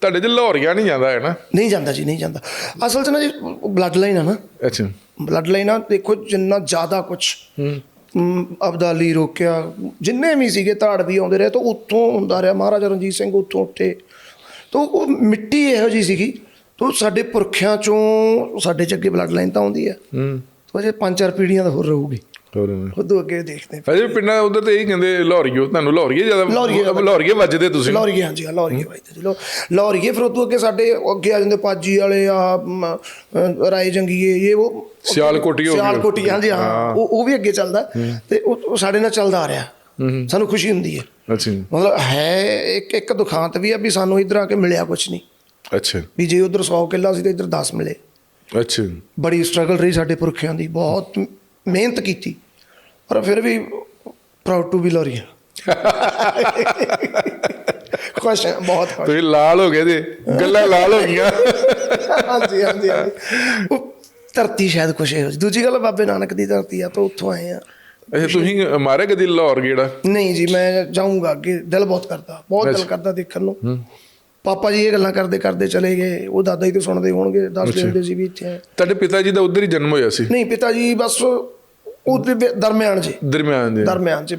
ਤੁਹਾਡੇ ਚ ਲਾਹੌਰੀਆ ਨਹੀਂ ਜਾਂਦਾ ਹੈ ਨਾ? ਨਹੀਂ ਜਾਂਦਾ ਜੀ ਨਹੀਂ ਜਾਂਦਾ। ਅਸਲ 'ਚ ਨਾ ਜੀ ਬਲੱਡ ਲਾਈਨ ਆ ਨਾ। ਅੱਛਾ। ਬਲੱਡ ਲਾਈਨ ਆ ਦੇਖੋ ਜਿੰਨਾ ਜ਼ਿਆਦਾ ਕੁਛ ਹੂੰ। ਅਬਦਾਲੀ ਰੋਕਿਆ ਜਿੰਨੇ ਵੀ ਸੀਗੇ ਧਾੜ ਵੀ ਆਉਂਦੇ ਰਹੇ ਤਾਂ ਉੱਥੋਂ ਹੁੰਦਾ ਰਿਹਾ। ਮਹਾਰਾਜਾ ਰਣਜੀਤ ਸਿੰਘ ਉੱਥੋਂ ਉੱਠੇ। ਤਾਂ ਉਹ ਮਿੱਟੀ ਇਹੋ ਜੀ ਸੀਗੀ ਤਾਂ ਸਾਡੇ ਪੁਰਖਿਆਂ ਚੋਂ ਸਾਡੇ ਚ ਅੱਗੇ ਬਲੱਡ ਲਾਈਨ ਤਾਂ ਆਉਂਦੀ ਆ ਹੂੰ। ਤਾਂ ਅਜੇ ਪੰਜ ਚਾਰ ਪੀੜ੍ਹੀਆਂ ਦਾ ਹੋਰ ਰਹੂਗੀ। ਉਦੋਂ ਅੱਗੇ ਦੇਖਦੇ। ਅਜੇ ਪਿੰਡਾਂ ਉਧਰ ਤੇ ਇਹ ਕਹਿੰਦੇ ਲਾਹੌਰੀਓ। ਤੁਹਾਨੂੰ ਲਾਹੌਰੀਏ ਜ਼ਿਆਦਾ ਲਾਹੌਰੀਏ ਵੱਜਦੇ ਤੁਸੀਂ। ਲਾਹੌਰੀਏ ਹਾਂਜੀ ਹਾਂ, ਲਾਹੌਰੀਏ ਵੱਜਦੇ ਜੀ। ਲੋ ਲਾਹੌਰੀਏ ਫਿਰ ਉਦੋਂ ਅੱਗੇ ਸਾਡੇ ਅੱਗੇ ਆ ਜਾਂਦੇ ਪਾਜੀ ਵਾਲੇ ਆ ਰਾਏ ਜੰਗੀਏ ਇਹ ਉਹ ਸਿਆਲਕੋਟੀ ਹੋ। ਸਿਆਲਕੋਟੀ ਹਾਂਜੀ ਹਾਂ। ਉਹ ਉਹ ਵੀ ਅੱਗੇ ਚੱਲਦਾ। ਤੇ ਉਹ ਉਹ ਸਾਡੇ ਨਾਲ ਚੱਲਦਾ ਆ ਰਿਹਾ। ਸਾਨੂੰ ਖੁਸ਼ੀ ਹੁੰਦੀ ਹੈ। ਅੱਛਾ ਮਤਲਬ ਹੈ ਇੱਕ ਇੱਕ ਦੁਖਾਂਤ ਵੀ ਆ ਵੀ ਸਾਨੂੰ ਇਧਰ ਆ ਕੇ ਮਿਲਿਆ ਕੁਝ ਨਹੀਂ। ਅੱਛਾ। ਵੀ ਜੇ ਉਧਰ 100 ਕਿੱਲਾ ਸੀ ਤੇ ਇਧਰ 10 ਮਿਲੇ। ਅੱਛਾ। ਬੜੀ ਸਟਰਗਲ ਰਹੀ ਸਾਡੇ ਪੁਰਖਿਆਂ ਦੀ। ਬਹੁਤ ਮਿਹਨਤ ਕੀਤੀ। ਪਰ ਫਿਰ ਵੀ ਪ੍ਰਾਊਡ ਟੂ ਬੀ ਲੋਰੀਆ ਖੁਸ਼ ਹਾਂ ਬਹੁਤ ਖੁਸ਼। ਤੁਸੀਂ ਲਾਲ ਹੋ ਗਏ ਜੇ ਗੱਲਾਂ ਲਾਲ ਹੋ ਗਈਆਂ। ਹਾਂਜੀ ਹਾਂਜੀ। ਉਹ ਧਰਤੀ ਸ਼ਾਇਦ ਖੁਸ਼ ਹੈ। ਦੂਜੀ ਗੱਲ ਬਾਬੇ ਨਾਨਕ ਦੀ ਧਰਤੀ ਆ ਤਾਂ ਉੱਥੋਂ ਆਏ ਆ। ਅੱਛਾ ਤੁਸੀਂ ਮਾਰੇ ਕਦੀ ਲਾਹੌਰ ਗੇੜਾ? ਨਹੀਂ ਜੀ ਮੈਂ ਜਾਊਂਗਾ ਅੱਗੇ ਦਿਲ ਬਹੁਤ ਕਰਦਾ ਬਹੁਤ ਦਿਲ। ਕਰਦਾ ਦੇਖਣ ਨੂੰ। ਪਾਪਾ ਜੀ ਇਹ ਗੱਲਾਂ ਕਰਦੇ ਕਰਦੇ ਚਲੇ ਗਏ ਉਹ ਦਾਦਾ ਜੀ ਤੋਂ ਸੁਣਦੇ ਹੋਣਗੇ ਦੱਸਦੇ ਹੁੰਦੇ ਸੀ ਵੀ ਇੱਥੇ। ਤੁਹਾਡੇ ਪਿਤਾ ਜੀ ਦਾ ਉਧਰ ਹੀ ਜਨਮ ਹੋਇਆ ਸੀ। ਨਹੀਂ ਪਿਤਾ ਜੀ ਬਸ ਉਹਦੇ ਦਰਮਿਆਨ ਜੀ। ਦਰਮਿਆਨ ਦੇ ਦਰਮਿਆਨ ਚ